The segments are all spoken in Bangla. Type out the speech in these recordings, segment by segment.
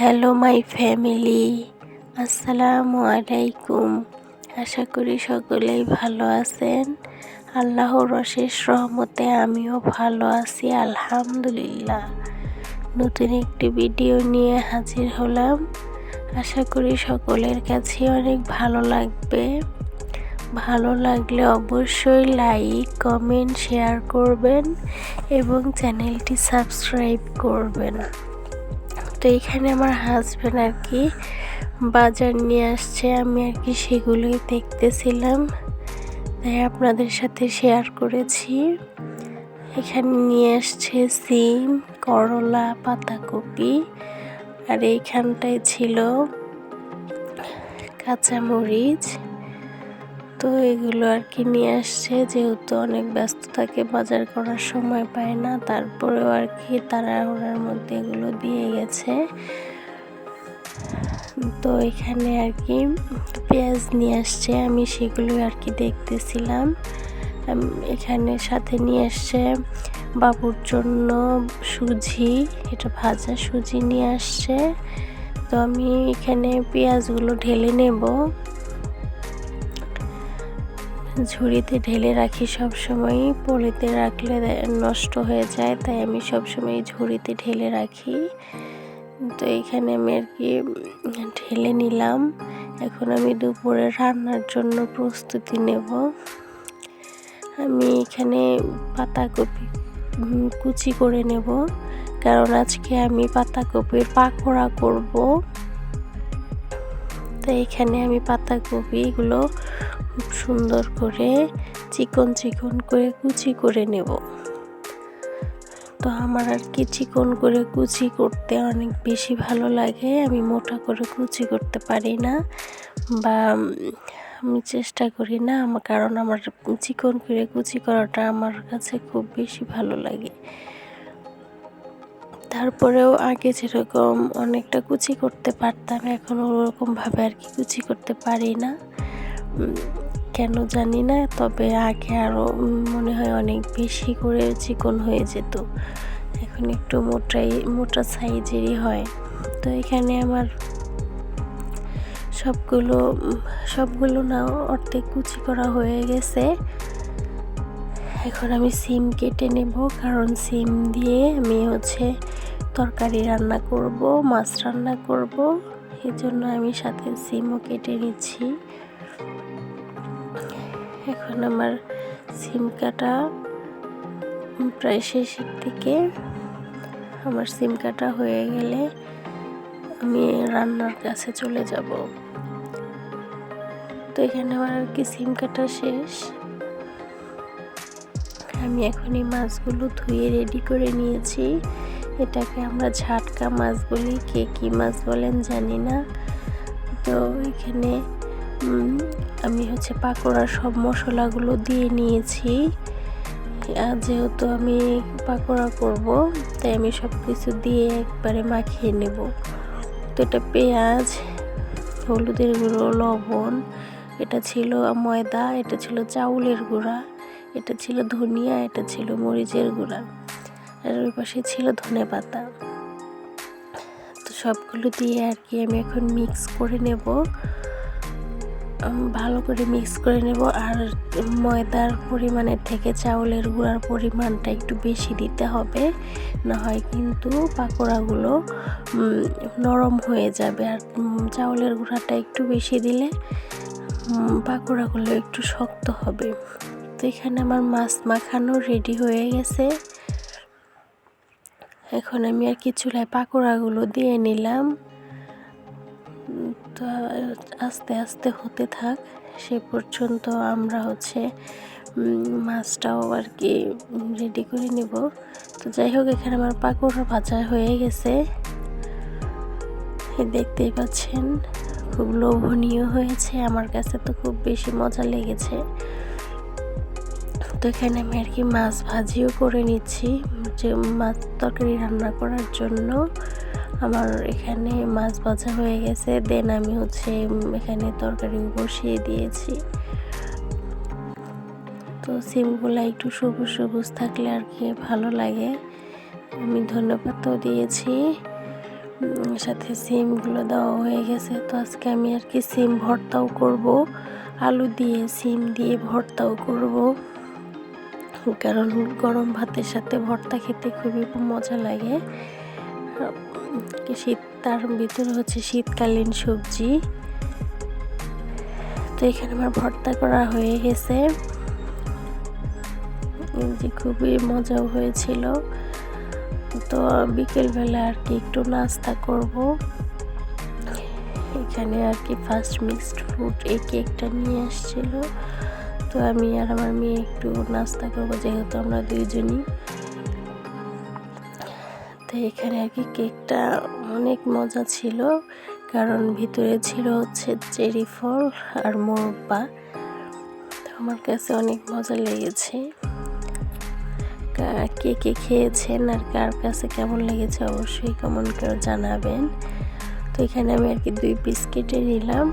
হ্যালো মাই ফ্যামিলি আসসালামু আলাইকুম আশা করি সকলেই ভালো আছেন। আল্লাহর অশেষ রহমতে আমিও ভালো আছি, আলহামদুলিল্লাহ। নতুন একটি ভিডিও নিয়ে হাজির হলাম। আশা করি সকলের কাছে অনেক ভালো লাগবে। ভালো লাগলে অবশ্যই লাইক কমেন্ট শেয়ার করবেন এবং চ্যানেলটি সাবস্ক্রাইব করবেন। তো এখানে আমার হাজব্যান্ড আর কি বাজার নিয়ে আসছে। আমি আর কি সেগুলোই দেখতেছিলাম। তাই আপনাদের সাথে শেয়ার করেছি। এখানে নিয়ে আসছে সিম, করলা, পাতাকপি আর এইখানটায় ছিল কাঁচামরিচ। তো এগুলো আর কি নিয়ে আসছে। যেহেতু অনেক ব্যস্ত থাকে, বাজার করার সময় পায় না, তারপরেও আর কি তারা ওনার মধ্যে এগুলো দিয়ে গেছে। তো এখানে আর কি পেঁয়াজ নিয়ে আসছে। আমি সেগুলো আর কি দেখতেছিলাম। এখানে সাথে নিয়ে আসছে বাবুর জন্য সুজি, এটা ভাজা সুজি নিয়ে আসছে। তো আমি এখানে পেঁয়াজগুলো ঢেলে নেব। ঝুড়িতে ঢেলে রাখি সব সময় পলিতে রাখলে নষ্ট হয়ে যায়, তাই আমি সব সময় ঝুড়িতে ঢেলে রাখি। তো এখানে আমি আর কি ঢেলে নিলাম। এখন আমি দুপুরে রান্নার জন্য প্রস্তুতি নেব। আমি এখানে পাতাকপি কুচি করে নেব। কারণ আজকে আমি পাতাকপির পাকোড়া করব। তো এখানে আমি পাতাকপিগুলো খুব সুন্দর করে চিকন চিকন করে কুচি করে নেব। তো আমার আর কি চিকন করে কুচি করতে অনেক বেশি ভালো লাগে, আমি মোটা করে কুচি করতে পারি না বা আমি চেষ্টা করি না, আমার কারণ আমার চিকন করে কুচি করাটা আমার কাছে খুব বেশি ভালো লাগে। তারপরেও আগে যেরকম অনেকটা কুচি করতে পারতাম, এখন ওরকমভাবে আর কি কুচি করতে পারি না। কেন জানি না, তবে আগে আরও মনে হয় অনেক বেশি করে চিকন হয়ে যেত। এখন একটু মোটাই, মোটা সাইজেরই হয়। তো এখানে আমার সবগুলো সবগুলো না অর্ধেক কুচি করা হয়ে গেছে। এখন আমি সিম কেটে নেব, কারণ সিম দিয়ে আমি হচ্ছে তরকারি রান্না করব, মাছ রান্না করব। এই জন্য আমি সাথে সিমও কেটে নিচ্ছি। এখন আমার সিম কাটা প্রায় শেষের দিকে। আমার সিম কাটা হয়ে গেলে আমি রান্নার কাছে চলে যাব। তো এখানে আমার আর কি সিম কাটা শেষ। আমি এখন এই মাছগুলো ধুয়ে রেডি করে নিয়েছি। এটাকে আমরা ঝাটকা মাছ বলি, কে কী মাছ বলেন জানি না। তো এখানে আমি হচ্ছে পাকোড়ার সব মশলাগুলো দিয়ে নিয়েছি। যেহেতু আমি পাকোড়া করব, তাই আমি সব কিছু দিয়ে একবারে মাখিয়ে নেব। তো এটা পেঁয়াজ, হলুদের গুঁড়ো, লবণ, এটা ছিল ময়দা, এটা ছিল চাউলের গুঁড়া, এটা ছিল ধনিয়া, এটা ছিল মরিচের গুঁড়া, আর ওই পাশে ছিল ধনে পাতা। তো সবগুলো দিয়ে আর কি আমি এখন মিক্স করে নেব। ভালো করে মিক্স করে নেব আর ময়দার পরিমাণের থেকে চাউলের গুঁড়ার পরিমাণটা একটু বেশি দিতে হবে, না হয় কিন্তু পাকোড়াগুলো নরম হয়ে যাবে। আর চাউলের গুঁড়াটা একটু বেশি দিলে পাকোড়াগুলো একটু শক্ত হবে। তো এখানে আমার মাছ মাখানো রেডি হয়ে গেছে। এখন আমি আর কি চুলায় পাকোড়াগুলো দিয়ে নিলাম। তো আস্তে আস্তে হতে থাক, সে পর্যন্ত আমরা হচ্ছে মাছটাও আর কি রেডি করে নেব। তো যাই হোক, এখানে আমার পাকোড়া ভাজা হয়ে গেছে। দেখতেই পাচ্ছেন, খুব লোভনীয় হয়েছে। আমার কাছে তো খুব বেশি মজা লেগেছে। তো এখানে আমি আর কি মাছ ভাজিও করে নিচ্ছি, যে মাছ তরকারি রান্না করার জন্য। আমার এখানে মাছ ভাজা হয়ে গেছে। দেন আমি হচ্ছে এখানে তরকারি বসিয়ে দিয়েছি। তো সিমগুলো একটু সবুজ সবুজ থাকলে আর কি ভালো লাগে। আমি ধন্যবাদও দিয়েছি। সাথে সিমগুলো দেওয়া হয়ে গেছে। তো আজকে আমি আর কি সিম ভর্তাও করব। আলু দিয়ে সিম দিয়ে ভর্তাও করব। কারণ গরম ভাতের সাথে ভর্তা খেতে খুবই মজা লাগে। শীত, তার ভিতরে হচ্ছে শীতকালীন সবজি। তো এখানে আমার ভর্তা করা হয়ে গেছে। যে খুবই মজাও হয়েছিল। তো বিকেলবেলা আর কি একটু নাস্তা করব। এখানে আর কি ফার্স্ট মিক্সড ফ্রুট এই কেকটা নিয়ে আসছিল। তো আমি আর আমার মেয়ে একটু নাস্তা করব, যেহেতু আমরা দুইজনই। তো এখানে আর কি কেকটা অনেক মজা ছিল। কারণ ভিতরে ছিল হচ্ছে চেরি ফল আর মোরব্বা। তো আমার কাছে অনেক মজা লেগেছে। কে কে খেয়েছেন আর কার কাছে কেমন লেগেছে অবশ্যই কমেন্ট করে জানাবেন। তো এখানে আমি আর কি দুই পিস কেটে নিলাম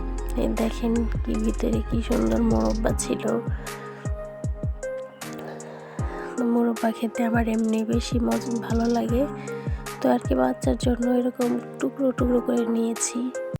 দেখেন কি ভিতরে কি সুন্দর মোরব্বা ছিল। মোরব্বা খেতে আমার এমনি বেশি মজা, ভালো লাগে। আর কি বাচ্চার জন্য এরকম টুকরো টুকরো করে নিয়েছি।